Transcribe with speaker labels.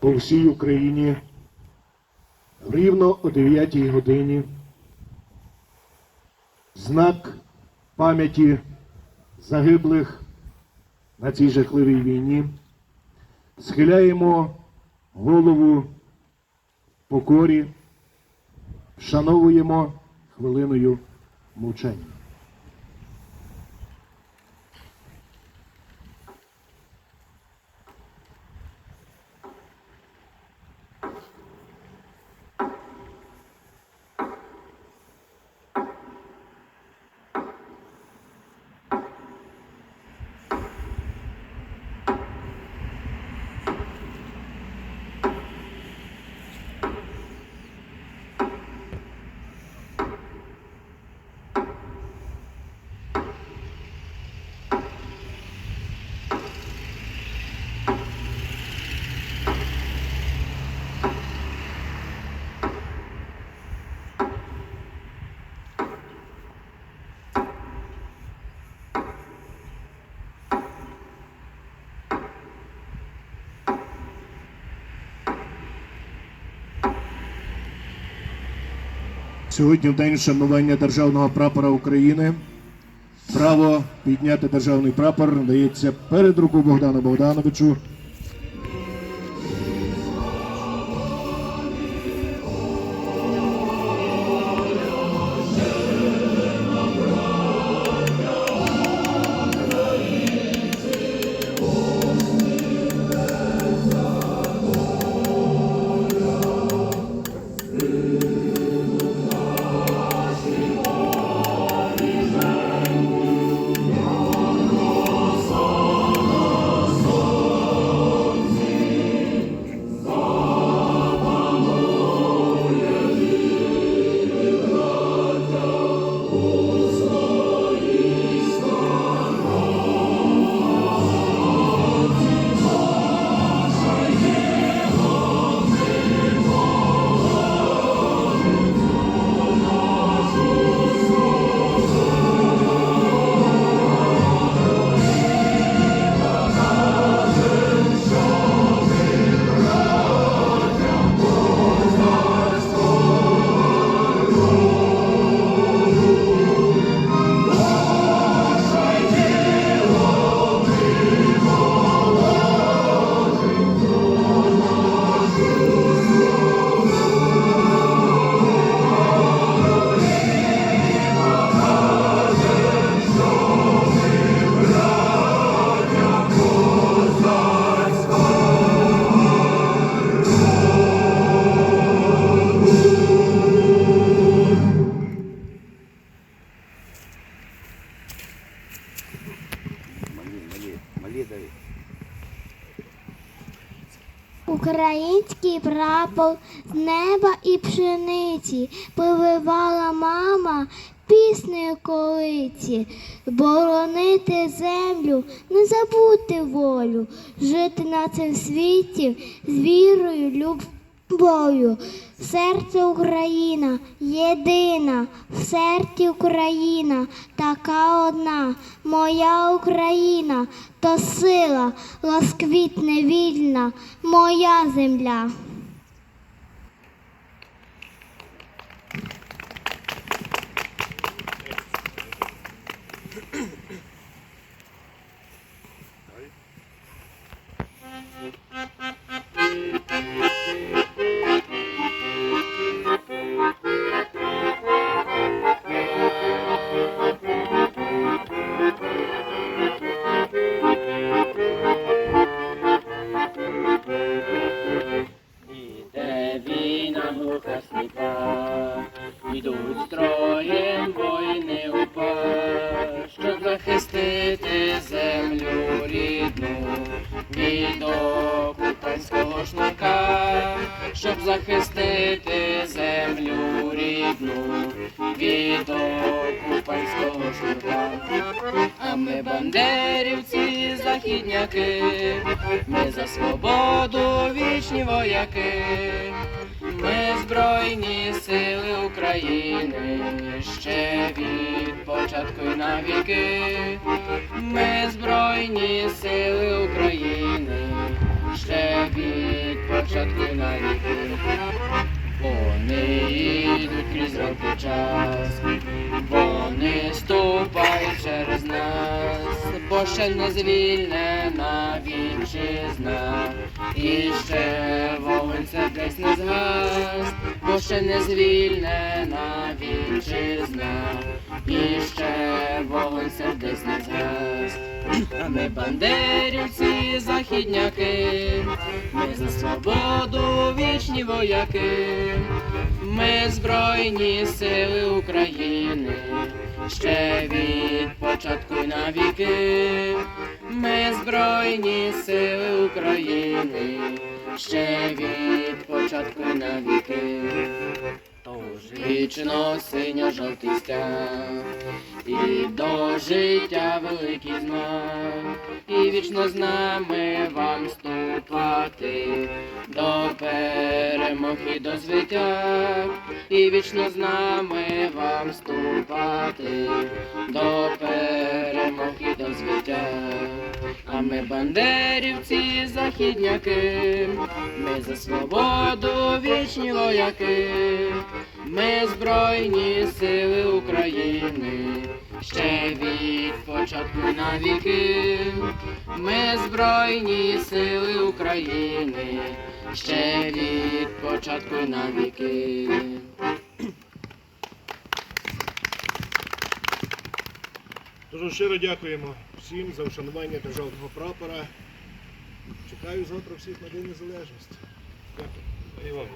Speaker 1: по всій Україні рівно о 9 годині знак пам'яті загиблих на цій жахливій війні. Схиляємо голову покорі, вшановуємо хвилиною мовчання. Сьогодні в день вшанування державного прапора України. Право підняти державний прапор надається перед руку Богдану Богдановичу.
Speaker 2: Малі.
Speaker 3: Український прапор з неба і пшениці повивала мама піснею колиці, боронити землю, не забути волю, жити на цим світі з вірою, любов'ю. В Серце Україна єдина, в серці Україна така одна, моя Україна, то сила, лосквітне вільна, моя земля.
Speaker 4: Захистити землю рідну від окупантського шнурка. А ми бандерівці, західняки, ми за свободу вічні вояки, ми збройні сили України, ще від початку й навіки, ми збройні сили України, ще від початку на віки. Вони йдуть крізь роки час, вони ступають через нас, бо ще не звільнена вітчизна, і ще вогонь сердець не згас, бо ще не звільнена вітчизна, і ще вогонь сердець згас. Ми бандерівці, західняки, ми за свободу вічні вояки, ми збройні сили України, ще від початку й на віки, ми збройні сили України, ще від початку й на віки. Тож вічно синьо жовтий стяг, і до життя великий знак, і вічно з нами вам ступати, до перемоги до звиття, і вічно з нами вам ступати, до перемоги. Ми бандерівці, західняки, ми за свободу вічні вояки, ми збройні сили України, ще від початку на віки, ми збройні сили України, ще від початку на віки.
Speaker 1: Дуже щиро дякуємо всім за вшанування державного прапора. Чекаю завтра всіх на День Незалежності. Дякую. І вам.